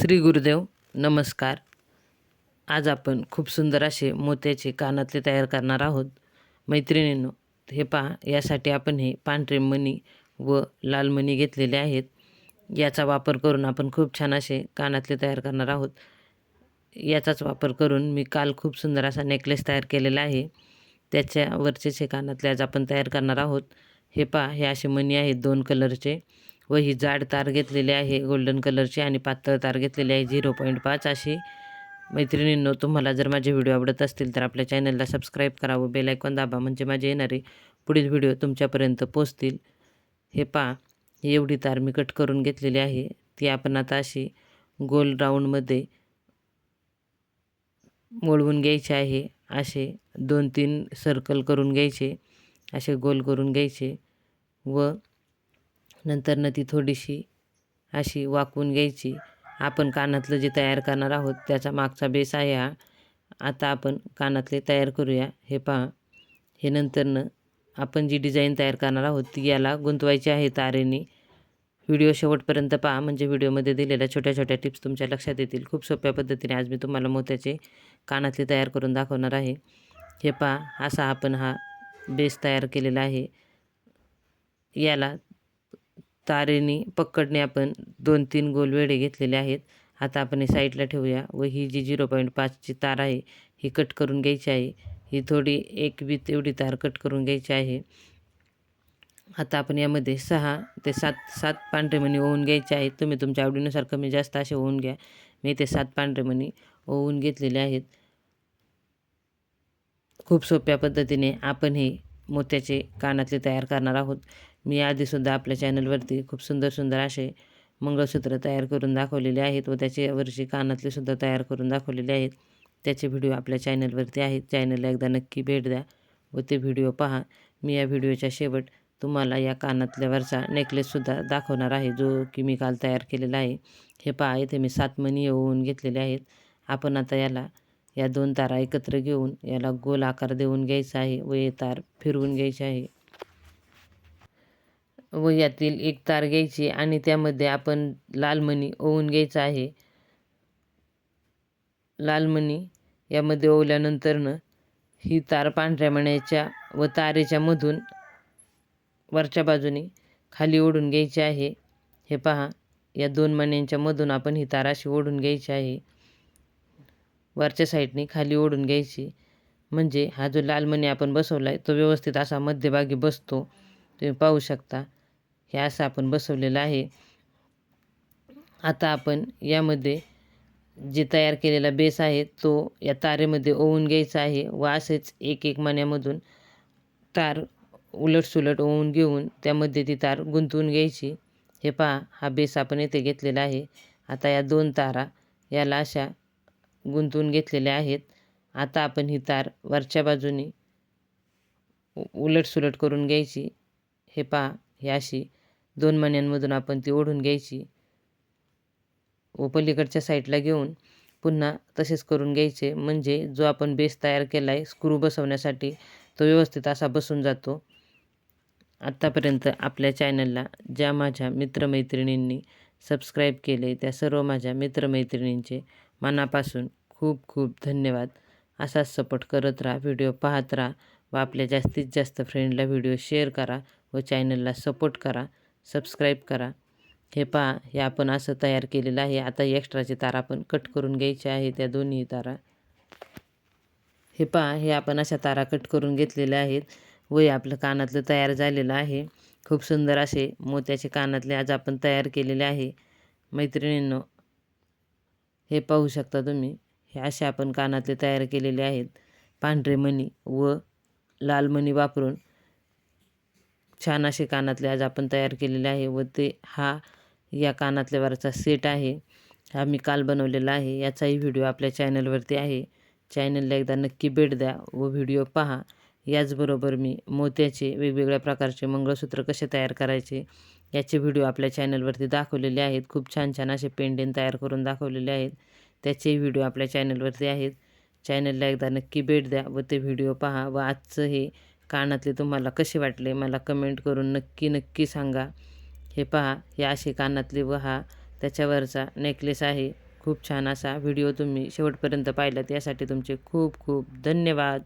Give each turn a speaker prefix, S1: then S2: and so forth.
S1: श्री गुरुदेव नमस्कार. आज आपण खूप सुंदर असे मोत्याचे कानातले तयार करणार आहोत. मैत्रिणींनो हे पहा यासाठी आपण हे पांढरे मणी व लाल मणी घेतलेले आहेत. याचा वापर करून आपण खूप छान असे कानातले तयार करणार आहोत. याचाच वापर करून मी काल खूप सुंदर असा नेकलेस तयार केलेला आहे. त्याच्यावरचे हे कानातले आज आपण तयार करणार आहोत. हे पहा हे असे मणी आहेत दोन कलरचे व ही जाड तार घेतलेली आहे गोल्डन कलरची आणि पातळ तार घेतलेली आहे झिरो पॉईंट पाच. अशी मैत्रिणींनो तुम्हाला जर माझे व्हिडिओ आवडत असतील तर आपल्या चॅनलला सबस्क्राईब करावं बेलायकॉन दाबा म्हणजे माझे येणारे पुढील व्हिडिओ तुमच्यापर्यंत पोचतील हे पहा एवढी तार मी कट करून घेतलेली आहे. ती आपण आता अशी गोल राऊंडमध्ये वळवून घ्यायचे आहे. असे दोन तीन सर्कल करून घ्यायचे असे गोल करून घ्यायचे व नंतरनं ती थोडीशी अशी वाकवून घ्यायची. आपण कानातलं जे तयार करणार आहोत त्याचा मागचा बेस आहे हा. आता आपण कानातले तयार करूया. हे पहा. हे नंतरनं आपण जी डिझाईन तयार करणार आहोत ती याला गुंतवायची आहे तारेने. व्हिडिओ शेवटपर्यंत पहा. म्हणजे व्हिडिओमध्ये दिलेल्या छोट्या छोट्या टिप्स तुमच्या लक्षात येतील. खूप सोप्या पद्धतीने आज मी तुम्हाला मोत्याचे कानातले तयार करून दाखवणार आहे. हे पहा. असा आपण हा बेस तयार केलेला आहे. याला तारेने पकडणे आपण दोन तीन गोल वेढे घेतलेले आहेत. आता आपण हे साईडला ठेवूया व ही जी झिरो पॉईंट पाचची तार आहे ही कट करून घ्यायची आहे. ही थोडी एक बी तेवढी तार कट करून घ्यायची आहे. आता आपण यामध्ये सहा ते सात सात पांढरेमणी ओवून घ्यायचे आहेत. तुम्ही तुमच्या आवडीनुसार कमी जास्त असे ओवून घ्या. मी ते सात पांढरेमणी ओवून घेतलेले आहेत. खूप सोप्या पद्धतीने आपण हे मोत्याचे कानातले तयार करणार आहोत. मी आधीसुद्धा आपल्या चॅनलवरती खूप सुंदर सुंदर असे मंगळसूत्र तयार करून दाखवलेले आहेत व त्याच्यावरची कानातलेसुद्धा तयार करून दाखवलेले आहेत. त्याचे व्हिडिओ आपल्या चॅनलवरती आहेत. चॅनलला एकदा नक्की भेट द्या व ते व्हिडिओ पहा. मी या व्हिडिओच्या शेवट तुम्हाला या कानातल्यावरचा नेकलेससुद्धा दाखवणार आहे जो की मी काल तयार केलेला आहे. हे पहा इथे मी सात मणी येऊन घेतलेले आहेत. आपण आता याला या दोन तारा एकत्र घेऊन याला गोल आकार देऊन घ्यायचा आहे व हे तार फिरवून घ्यायचे आहे. व यातील एक तार घ्यायची आणि त्यामध्ये आपण लाल मणी ओवून घ्यायचा आहे. लाल मणी यामध्ये ओवल्यानंतरनं ही तार पांढऱ्या मण्याच्या व तारेच्या मधून वरच्या बाजूने खाली ओढून घ्यायची आहे. हे पहा या दोन मण्यांच्या मधून आपण ही तार अशी ओढून घ्यायची आहे. वरच्या साईडने खाली ओढून घ्यायची. म्हणजे हा जो लाल मणी आपण बसवला आहे तो व्यवस्थित असा मध्यभागी बसतो. तुम्ही पाहू शकता. हे असं आपण बसवलेलं आहे. आता आपण यामध्ये जे तयार केलेला बेस आहे तो या तारेमध्ये ओवून घ्यायचा आहे व असेच एक एक मण्यामधून तार उलटसुलट ओवून घेऊन त्यामध्ये ती तार गुंतवून घ्यायची. हे पहा हा बेस आपण येथे घेतलेला आहे. आता या दोन तारा याला अशा गुंतवून घेतलेल्या आहेत. आता आपण ही तार वरच्या बाजूने उलटसुलट करून घ्यायची. हे पहा ही अशी दोन मण्यांमधून आपण ती ओढून घ्यायची. व पलीकडच्या साईडला घेऊन पुन्हा तसेच करून घ्यायचे. म्हणजे जो आपण बेस तयार केला आहे स्क्रू बसवण्यासाठी तो व्यवस्थित असा बसून जातो. आत्तापर्यंत आपल्या चॅनलला ज्या माझ्या मित्रमैत्रिणींनी सबस्क्राईब केले त्या सर्व माझ्या मित्रमैत्रिणींचे मनापासून खूप खूप धन्यवाद. असाच सपोर्ट करत राहा व्हिडिओ पाहत राहा व आपल्या जास्तीत जास्त फ्रेंडला व्हिडिओ शेअर करा व चॅनलला सपोर्ट करा. सबस्क्राईब करा. हे पहा हे आपण असं तयार केलेलं आहे. आता एक्स्ट्राचे तारा आपण कट करून घ्यायचे आहे त्या दोन्ही तारा. हे पहा हे आपण अशा तारा कट करून घेतलेल्या आहेत. वही आपलं कानातलं तयार झालेलं आहे. खूप सुंदर असे मोत्याचे कानातले आज आपण तयार केलेले आहे. मैत्रिणींनो हे पाहू शकता तुम्ही हे असे आपण कानातले तयार केलेले आहेत. पांढरे मणी व लाल मणी वापरून छान असे कानातले आज आपण तयार केलेले आहे व ते हा या कानातल्यावरचा सेट आहे. हा मी काल बनवलेला आहे. याचाही व्हिडिओ आपल्या चॅनलवरती आहे. चॅनलला एकदा नक्की भेट द्या व व्हिडिओ पहा. याचबरोबर मी मोत्याचे वेगवेगळ्या प्रकारचे मंगळसूत्र कसे तयार करायचे याचे व्हिडिओ आपल्या चॅनलवरती दाखवलेले आहेत. खूप छान छान असे पेंडेन तयार करून दाखवलेले आहेत. त्याचेही व्हिडिओ आपल्या चॅनलवरती आहेत. चॅनलला एकदा नक्की भेट द्या व ते व्हिडिओ पहा व आजचं हे कानातले तुम्हाला कसे वाटले? मला कमेंट करून नक्की नक्की सांगा. हे पहा हे असे कानातले व हा त्याच्यावरचा नेकलेस आहे. खूप छान असा व्हिडिओ तुम्ही शेवटपर्यंत पाहिलात. यासाठी तुमचे खूप खूप धन्यवाद.